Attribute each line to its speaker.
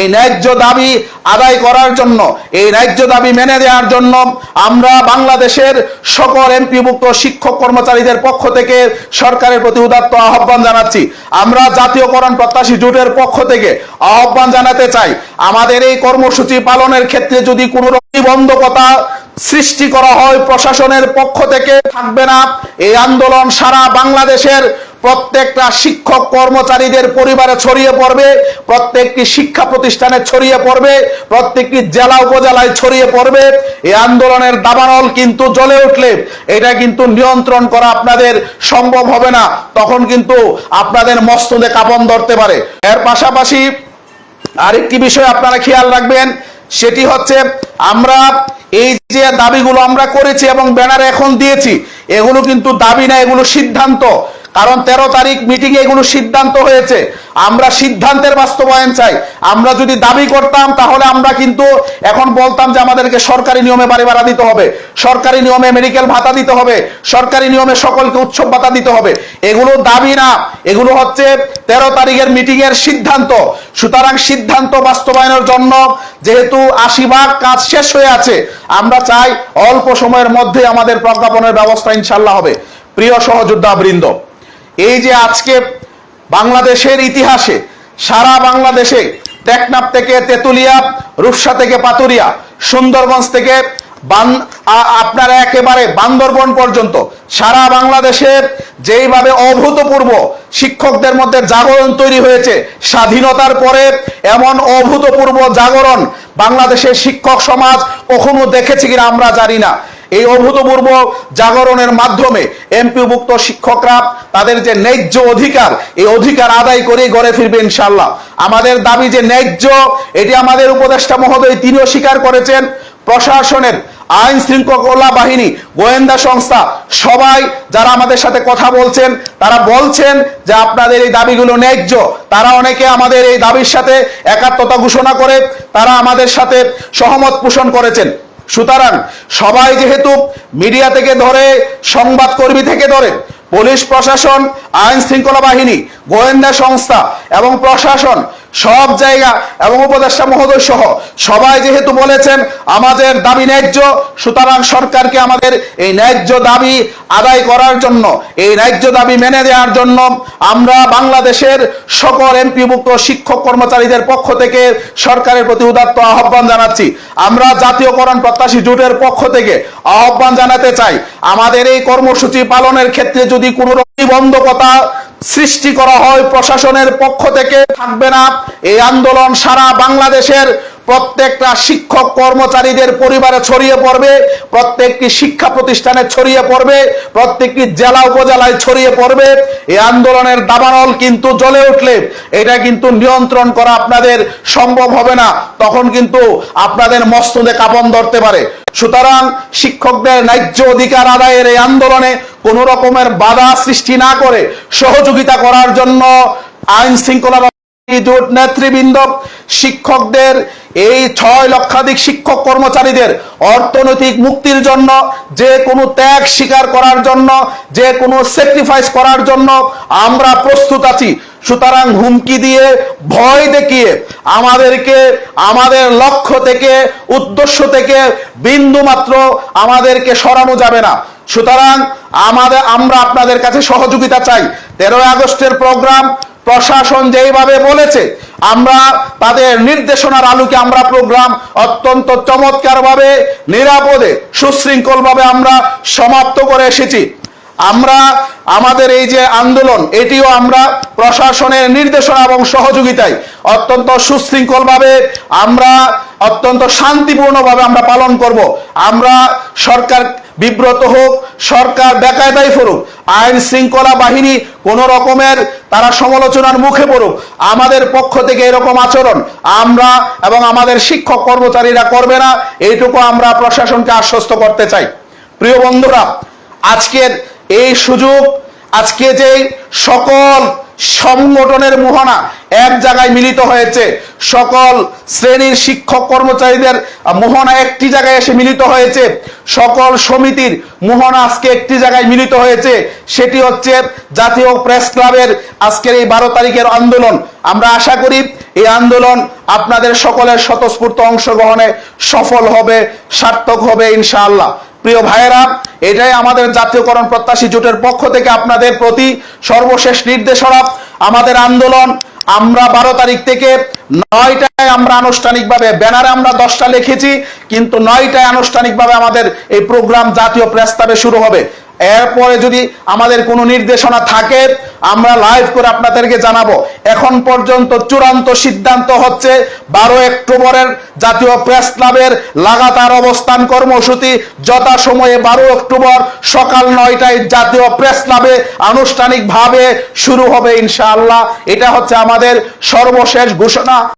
Speaker 1: এই ন্যায্য দাবি আদায় করার জন্য, এই ন্যায্য দাবি মেনে দেওয়ার জন্য আমরা বাংলাদেশের সকল এমপিভুক্ত শিক্ষক কর্মচারীদের পক্ষ থেকে সরকারের প্রতি উদাত্ত আহ্বান জানাচ্ছি। আমরা জাতীয়করণ প্রত্যাশী জোটের পক্ষ থেকে আহ্বান জানাতে চাই, আমাদের এই কর্মসূচি পালনের ক্ষেত্রে যদি কোনো প্রতিবন্ধকতা সৃষ্টি করা হয়, প্রশাসনের পক্ষ থেকে থাকবে না। এই আন্দোলন সারা বাংলাদেশের প্রত্যেকটা শিক্ষক কর্মচারীদের পরিবারে ছড়িয়ে পড়বে, প্রত্যেকটি শিক্ষা প্রতিষ্ঠানে ছড়িয়ে পড়বে, প্রত্যেকটি জেলা উপজেলায় ছড়িয়ে পড়বে। এই আন্দোলনের দাবানল কিন্তু জ্বলে উঠলে, এটা কিন্তু নিয়ন্ত্রণ করা আপনাদের সম্ভব হবে না। তখন কিন্তু আপনাদের মস্তদে কাপন ধরতে পারে। এর পাশাপাশি আরেকটি বিষয় আপনারা খেয়াল রাখবেন, সেটি হচ্ছে আমরা এই যে দাবিগুলো আমরা করেছি এবং ব্যানার এখন দিয়েছি, এগুলো কিন্তু দাবি না, এগুলো সিদ্ধান্ত। কারণ তেরো তারিখ মিটিং এগুলো সিদ্ধান্ত হয়েছে। আমরা সিদ্ধান্তের বাস্তবায়ন চাই। আমরা যদি দাবি করতাম, তাহলে আমরা কিন্তু এখন বলতাম যে আমাদেরকে সরকারি নিয়মে বাড়ি ভাড়া দিতে হবে। সরকারি নিয়মে মেডিকেল ভাতা দিতে হবে। সরকারি নিয়মে সকলকে উৎসব ভাতা দিতে হবে। এগুলো দাবি না। এগুলো হচ্ছে তেরো তারিখের মিটিং এর সিদ্ধান্ত। সুতরাং সিদ্ধান্ত বাস্তবায়নের জন্য যেহেতু আশি ভাগ কাজ শেষ হয়ে আছে, আমরা চাই অল্প সময়ের মধ্যে আমাদের প্রজ্ঞাপনের ব্যবস্থা ইনশাল্লাহ হবে। প্রিয় সহযোদ্ধা বৃন্দ এই যে আজকে বাংলাদেশের ইতিহাসে, সারা বাংলাদেশে টেকনাফ থেকে তেতুলিয়া, রূপসা থেকে পাতুরিয়া সুন্দরগঞ্জ থেকে বান একেবারে বান্দরবন পর্যন্ত, সারা বাংলাদেশে যেইভাবে অভূতপূর্ব শিক্ষকদের মধ্যে জাগরণ তৈরি হয়েছে, স্বাধীনতার পরে এমন অভূতপূর্ব জাগরণ বাংলাদেশের শিক্ষক সমাজ কখনো দেখেছে কিনা আমরা জানি না। এই অভূতপূর্ব জাগরণের মাধ্যমে এমপিভুক্ত শিক্ষকরা তাদের যে ন্যায্য অধিকার, এই অধিকার আদায় করে গড়ে ফিরবে ইনশাল্লাহ আমাদের দাবি যে ন্যায্য, এটি আমাদের উপদেষ্টা মহোদয় তিনিও স্বীকার করেছেন, প্রশাসনের আইন শৃঙ্খলা বাহিনী, গোয়েন্দা সংস্থা, সবাই যারা আমাদের সাথে কথা বলছেন, তারা বলছেন যে আপনাদের এই দাবিগুলো ন্যায্য। তারা অনেকে আমাদের এই দাবির সাথে একাত্মতা ঘোষণা করে, তারা আমাদের সাথে সহমত পোষণ করেছেন। সুতরাং সবাই যেহেতু মিডিয়া থেকে ধরে, সংবাদকর্মী থেকে ধরে, পুলিশ প্রশাসন, আইন শৃঙ্খলা বাহিনী, গোয়েন্দা সংস্থা এবং প্রশাসন সব জায়গা এবং উপদেষ্টা মহোদয় সহ সবাই যেহেতু বলেছেন আমাদের দাবি ন্যায্য, সুতরাং সরকারকে আমাদের এই ন্যায্য দাবি আদায় করার জন্য, এই ন্যায্য দাবি মেনে দেওয়ার জন্য আমরা বাংলাদেশের সকল এমপিভুক্ত শিক্ষক কর্মচারীদের পক্ষ থেকে সরকারের প্রতি উদাত্ত আহ্বান জানাচ্ছি। আমরা জাতীয়করণ প্রত্যাশী জোটের পক্ষ থেকে আহ্বান জানাতে চাই, আমাদের এই কর্মসূচি পালনের ক্ষেত্রে যদি কোনো প্রতিবন্ধকতা সৃষ্টি করা হয় প্রশাসনের পক্ষ থেকে। থাকবে না। এই আন্দোলন সারা বাংলাদেশের প্রত্যেকটা শিক্ষক কর্মচারীদের পরিবারে ছড়িয়ে পড়বে, প্রত্যেকটি শিক্ষা প্রতিষ্ঠানে ছড়িয়ে পড়বে, প্রত্যেকটি জেলা উপজেলায় ছড়িয়ে পড়বে। এই আন্দোলনের দাবানল কিন্তু জ্বলে উঠলে এটা কিন্তু নিয়ন্ত্রণ করা আপনাদের সম্ভব হবে না। তখন কিন্তু আপনাদের মস্তদে কাপন ধরতে পারে। সুতরাং শিক্ষকদের ন্যায্য অধিকার আদায়ের এই আন্দোলনে কোনো রকমের বাধা সৃষ্টি না করে সহযোগিতা করার জন্য আইন শৃঙ্খলা নেতৃবৃন্দ শিক্ষকদের এই ছয় লক্ষাধিক শিক্ষক কর্মচারীদের অর্থনৈতিক মুক্তির জন্য, যে কোনো ত্যাগ স্বীকার করার জন্য, যে কোনো স্যাক্রিফাইস করার জন্য আমরা প্রস্তুত আছি। সুতরাং হুমকি দিয়ে, ভয় দেখিয়ে, আমাদেরকে, আমাদের লক্ষ্য থেকে, উদ্দেশ্য থেকে বিন্দু মাত্র আমাদেরকে সরানো যাবে না। সুতরাং আমাদের, আমরা আপনাদের কাছে সহযোগিতা চাই। তেরোই আগস্টের প্রোগ্রাম প্রশাসন যেইভাবে বলেছে, আমরা তাদের নির্দেশনার আলোকে আমরা প্রোগ্রাম অত্যন্ত চমৎকারভাবে, নিরাপদে, সুশৃঙ্খলভাবে আমরা সমাপ্ত করে এসেছি। আমরা আমাদের এই যে আন্দোলন, এটিও আমরা প্রশাসনের নির্দেশনা এবং সহযোগিতায় অত্যন্ত সুশৃঙ্খলভাবে আমরা অত্যন্ত শান্তিপূর্ণভাবে আমরা পালন করব। আমরা সরকার বিব্রত হোক, সরকার বেকায়দায় পড়ুক আইন শৃঙ্খলা বাহিনী কোন রকমের তারা সমালোচনার মুখে পড়ুক, আমাদের পক্ষ থেকে এরকম আচরণ আমরা এবং আমাদের শিক্ষক কর্মচারীরা করবে না, এইটুকু আমরা প্রশাসনকে আশ্বস্ত করতে চাই। প্রিয় বন্ধুরা, আজকের এই সুযোগ আজকে যে সকল সংগঠনের মোহনা এক জায়গায় মিলিত হয়েছে, সকল শ্রেণির শিক্ষক কর্মচারীদের মোহনা একটি জায়গায় এসে মিলিত হয়েছে, সকল সমিতির মোহনা আজকে একটি জায়গায় মিলিত হয়েছে, সেটি হচ্ছে জাতীয় প্রেস ক্লাবের আজকের এই বারো তারিখের আন্দোলন। আমরা আশা করি এই আন্দোলন আপনাদের সকলের স্বতঃস্ফূর্ত অংশগ্রহণে সফল হবে, সার্থক হবে ইনশাআল্লাহ। প্রিয় ভাইয়েরা, এটাই আমাদের জাতীয়করণ প্রত্যাশী জোটের পক্ষ থেকে আপনাদের প্রতি সর্বশেষ নির্দেশনা আমাদের আন্দোলন। আমরা বারো তারিখ থেকে নয়টায় আমরা আনুষ্ঠানিকভাবে ব্যানারে আমরা দশটা লিখেছি, কিন্তু নয়টায় আনুষ্ঠানিকভাবে আমাদের এই প্রোগ্রাম জাতীয় প্রস্তাবে শুরু হবে। এরপরে যদি আমাদের কোনো নির্দেশনা থাকে, আমরা লাইভ করে আপনাদেরকে জানাব। এখন পর্যন্ত চূড়ান্ত সিদ্ধান্ত হচ্ছে, বারো অক্টোবরের জাতীয় প্রেস ক্লাবের লাগাতার অবস্থান কর্মসূচি। যথাসময়ে বারো অক্টোবর সকাল নয়টায় জাতীয় প্রেস ক্লাবে আনুষ্ঠানিকভাবে শুরু হবে ইনশাআল্লাহ। এটা হচ্ছে আমাদের সর্বশেষ ঘোষণা।